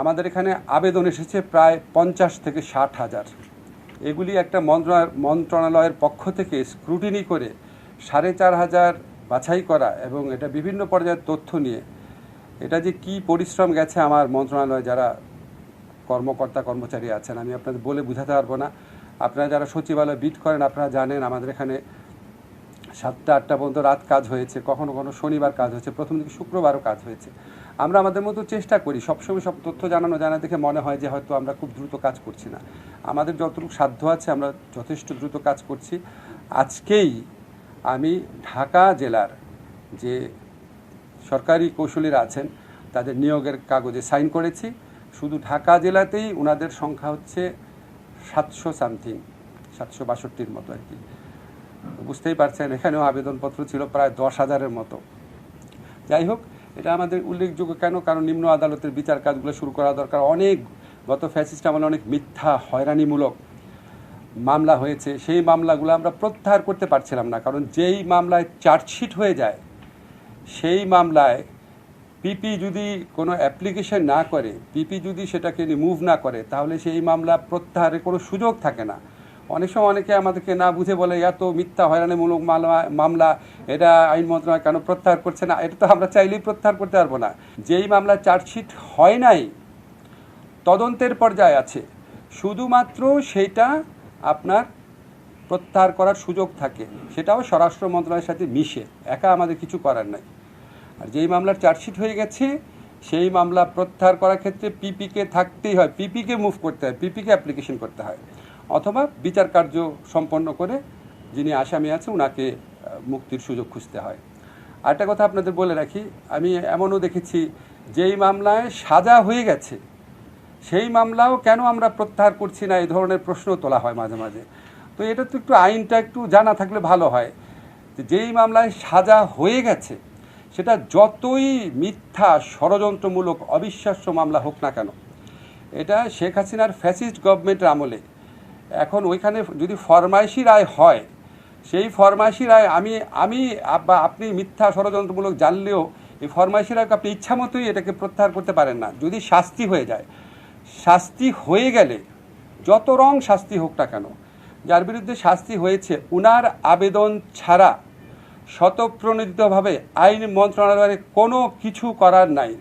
আমাদের এখানে আবেদন এসেছে প্রায় পঞ্চাশ থেকে ষাট হাজার। এগুলি একটা মন্ত্রণালয়ের পক্ষ থেকে স্ক্রুটিনি করে সাড়ে চার হাজার বাছাই করা এবং এটা বিভিন্ন পর্যায়ের তথ্য নিয়ে। এটা যে কি পরিশ্রম গেছে আমার মন্ত্রণালয়ে যারা কর্মকর্তা, কর্মচারী আছেন, আমি আপনাদের বলে বোঝাতে পারব না। আপনারা যারা সচিবালয় বিট করেন, আপনারা জানেন আমাদের এখানে সাতটা, আটটা পর্যন্ত রাত কাজ হয়েছে, কখনো কখনো শনিবার কাজ হয়েছে, প্রথম দিকে শুক্রবারও কাজ হয়েছে। আমরা আমাদের মতো চেষ্টা করি, সবসময় সব তথ্য জানানো জানা দেখে মনে হয় যে হয়তো আমরা খুব দ্রুত কাজ করছি না। আমাদের যতটুকু সাধ্য আছে, আমরা যথেষ্ট দ্রুত কাজ করছি। আজকেই আমি ঢাকা জেলার যে সরকারি কৌশলীরা আছেন, তাদের নিয়োগের কাগজে সাইন করেছি। শুধু ঢাকা জেলাতেই ওনাদের সংখ্যা হচ্ছে সাতশো সামথিং, সাতশো বাষট্টির মতো আর কি। বুঝতেই পারছেন, এখানেও আবেদনপত্র ছিল প্রায় দশ হাজারের মতো। যাই হোক, এটা আমাদের উল্লেখযোগ্য কেন? কারণ নিম্ন আদালতের বিচার কাজগুলো শুরু করা দরকার। অনেক, গত ফ্যাসিস্ট আমলে অনেক মিথ্যা, হয়রানিমূলক মামলা হয়েছে। সেই মামলাগুলো আমরা প্রত্যাহার করতে পারছিলাম না। কারণ যেই মামলায় চার্জশিট হয়ে যায়, সেই মামলায় পিপি যদি কোনো অ্যাপ্লিকেশন না করে, পিপি যদি সেটাকে রিমুভ না করে, তাহলে সেই মামলা প্রত্যাহারের কোনো সুযোগ থাকে না। অনেক সময় অনেকে আমাদেরকে না বুঝে বলে, এত মিথ্যা, হয়রানিমূলক মামলা এটা আইন মন্ত্রণালয় কেন প্রত্যাহার করছে না? এটা তো আমরা চাইলেই প্রত্যাহার করতে পারব না। যেই মামলা চার্জশিট হয় নাই, তদন্তের পর্যায়ে আছে। শুধুমাত্র সেটা আপনার প্রত্যাহার করার সুযোগ থাকে। সেটাও স্বরাষ্ট্র মন্ত্রণালয়ের সাথে মিশে। একা আমাদের কিছু করার নাই। আর যেই মামলার চার্জশিট হয়ে গেছে, সেই মামলা প্রত্যাহার করার ক্ষেত্রে পিপিকে থাকতেই হয়। পিপিকে মুভ করতে হয়। পিপিকে অ্যাপ্লিকেশন করতে হয়। অথবা বিচার কার্য সম্পন্ন করে যিনি আসামি আছে ওনাকে মুক্তির সুযোগ খুঁজতে হয়। আরেকটা কথা আপনাদের বলে রাখি, আমি এমনও দেখেছি যেই মামলায় সাজা হয়ে গেছে, সেই মামলাও কেন আমরা প্রত্যাহার করছি না, এই ধরনের প্রশ্ন তোলা হয় মাঝে মাঝে। তো এটা তো একটু আইনটা একটু জানা থাকলে ভালো হয়। যেই মামলায় সাজা হয়ে গেছে, সেটা যতই মিথ্যা, ষড়যন্ত্রমূলক, অবিশ্বাস্য মামলা হোক না কেন, এটা শেখ হাসিনার ফ্যাসিস্ট গভর্নমেন্টের আমলে এখন ওইখানে যদি ফরমাইশি রায় হয়, সেই ফরমাইশি রায় আমি আমি বা আপনি মিথ্যা ষড়যন্ত্রমূলক জানলেও এই ফরমাইশি রায়কে আপনি ইচ্ছা মতোই এটাকে প্রত্যাহার করতে পারেন না। যদি শাস্তি হয়ে যায়, শাস্তি হয়ে গেলে যত রং শাস্তি হোক না কেন, যার বিরুদ্ধে শাস্তি হয়েছে, উনার আবেদন ছাড়া স্বতঃপ্রণোদিতভাবে আইন মন্ত্রণালয়ের কোনো কিছু করার নাই।